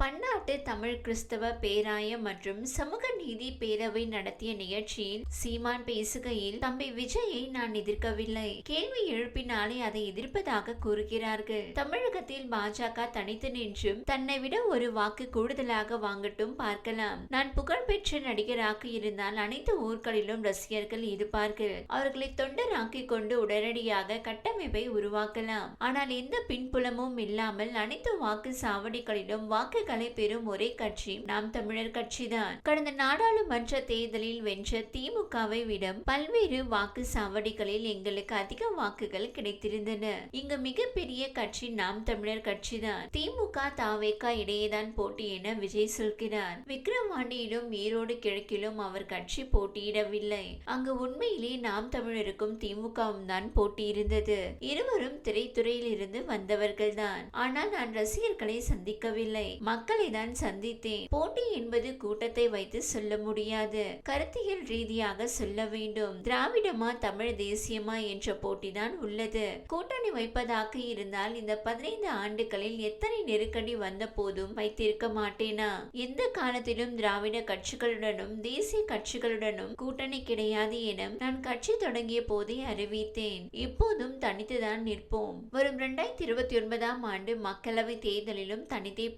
பன்னாட்டு தமிழ் கிறிஸ்தவ பேராயம் மற்றும் சமூக நீதி பேரவை நடத்திய நிகழ்ச்சியில் சீமான் பேசுகையில் தம்பி விஜயை நான் எதிர்க்கவில்லை. கேள்வி எழுப்பினாலே அதை எதிர்ப்பதாக கூறுகிறார்கள். தமிழகத்தில் பாஜக தனித்து நின்றும் தன்னை விட ஒரு வாக்கு கூடுதலாக வாங்கட்டும் பார்க்கலாம். நான் புகழ்பெற்ற நடிகராக இருந்தால் அனைத்து ஊர்களிலும் ரசிகர்கள் இருப்பார்கள். அவர்களை தொண்டராக்கி கொண்டு உடனடியாக கட்டமைப்பை உருவாக்கலாம். ஆனால் எந்த பின்புலமும் இல்லாமல் அனைத்து வாக்கு சாவடிகளிலும் வாக்கு வாக்குகளை பெறும் ஒரே கட்சி நாம் தமிழர் கட்சிதான். கடந்த நாடாளுமன்ற தேர்தலில் வென்ற திமுகவை விட பல்வேறு வாக்கு சாவடிகளில் எங்களுக்கு அதிக வாக்குகள் கிடைத்திருந்தன. இங்கு மிகப்பெரிய கட்சி நாம் தமிழர் கட்சிதான். திமுக தாவேக்கா இடையேதான் போட்டி என விஜய் சொல்கிறார். விக்கிரவாண்டியிலும் ஈரோடு கிழக்கிலும் அவர் கட்சி போட்டியிடவில்லை. அங்கு உண்மையிலே நாம் தமிழருக்கும் திமுகவும் தான் போட்டியிருந்தது. இருவரும் திரைத்துறையில் இருந்து வந்தவர்கள்தான். ஆனால் நான் ரசிகர்களை சந்திக்கவில்லை. மக்களை தான் சந்தித்தேன். போட்டி என்பது கூட்டத்தை வைத்து சொல்ல முடியாது. கருத்தியல் ரீதியாக சொல்ல வேண்டும். திராவிடமா தமிழ் தேசியமா என்ற போட்டிதான் உள்ளது. கூட்டணி வைப்பதாக இருந்தால் இந்த பதினைந்து ஆண்டுகளில் எத்தனை நெருக்கடி வந்த போதும் வைத்திருக்க மாட்டேனா? எந்த காலத்திலும் திராவிட கட்சிகளுடனும் தேசிய கட்சிகளுடனும் கூட்டணி கிடையாது என நான் கட்சி தொடங்கிய போதே அறிவித்தேன். இப்போதும் தனித்துதான் நிற்போம். வரும் இரண்டாயிரத்தி இருபத்தி ஒன்பதாம் ஆண்டு மக்களவை தேர்தலிலும் தனித்தே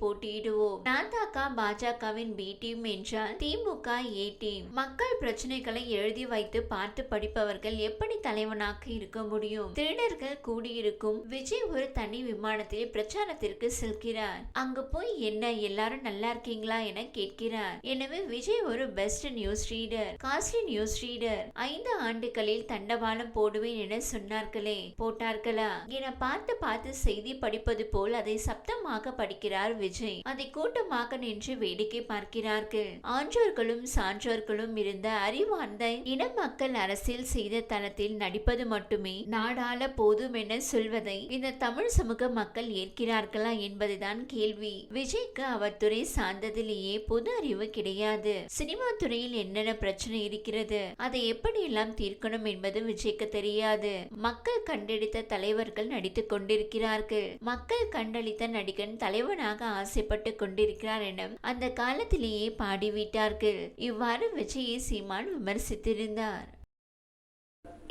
போட்டியிடுவோம் நாதாக்கா பாஜகவின் பி டீம் என்றால் திமுக ஏ டீம் மக்கள் பிரச்சனைகளை எழுதி வைத்து பார்த்து படிப்பவர்கள் எப்படி தலைவனாக இருக்க முடியும்? திருடர்கள் கூடியிருக்கும் விஜய் ஒரு தனி விமானத்தில் பிரச்சாரத்திற்கு செல்கிறார். அங்கு போய் என்ன எல்லாரும் நல்லா இருக்கீங்களா என கேட்கிறார். எனவே விஜய் ஒரு best news reader costly news reader ஐந்து ஆண்டுகளில் தண்டவாளம் போடுவேன் என சொன்னார்களே போட்டார்களா? என பார்த்து பார்த்து செய்தி படிப்பது போல் அதை சப்தமாக படிக்கிறார் விஜய். அது அதை கூட்டமாக நின்று வேடிக்கை பார்க்கிறார்கள். ஆன்றோர்களும் சான்றோர்களும் இருந்த அறிவார்ந்த இன மக்கள் அரசியல் செய்த தளத்தில் நடிப்பது மட்டுமே நாடாள போதும் என சொல்வதை இந்த தமிழ் சமூக மக்கள் ஏற்கிறார்களா என்பதுதான் கேள்வி. விஜய்க்கு அவர் துறை சார்ந்ததிலேயே பொது அறிவு கிடையாது. சினிமா துறையில் என்னென்ன பிரச்சனை இருக்கிறது? அதை எப்படியெல்லாம் தீர்க்கணும் என்பது விஜய்க்கு தெரியாது. மக்கள் கண்டெடுத்த தலைவர்கள் நடித்துக் கொண்டிருக்கிறார்கள். மக்கள் கண்டளித்த நடிகன் தலைவனாக ஆசைப்பட்டு கொண்டிருக்கிறார் என அந்த காலத்திலேயே பாடிவிட்டார்கள். இவ்வாறு விஜயை சீமான் விமர்சித்திருந்தார்.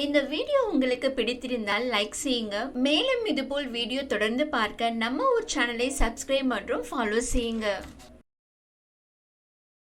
இந்த வீடியோ உங்களுக்கு பிடித்திருந்தால் லைக் செய்யுங்க. மேலும் இதுபோல் வீடியோ தொடர்ந்து பார்க்க நம்ம ஒரு சேனலை சப்ஸ்கிரைப் மற்றும் ஃபாலோ செய்யுங்க.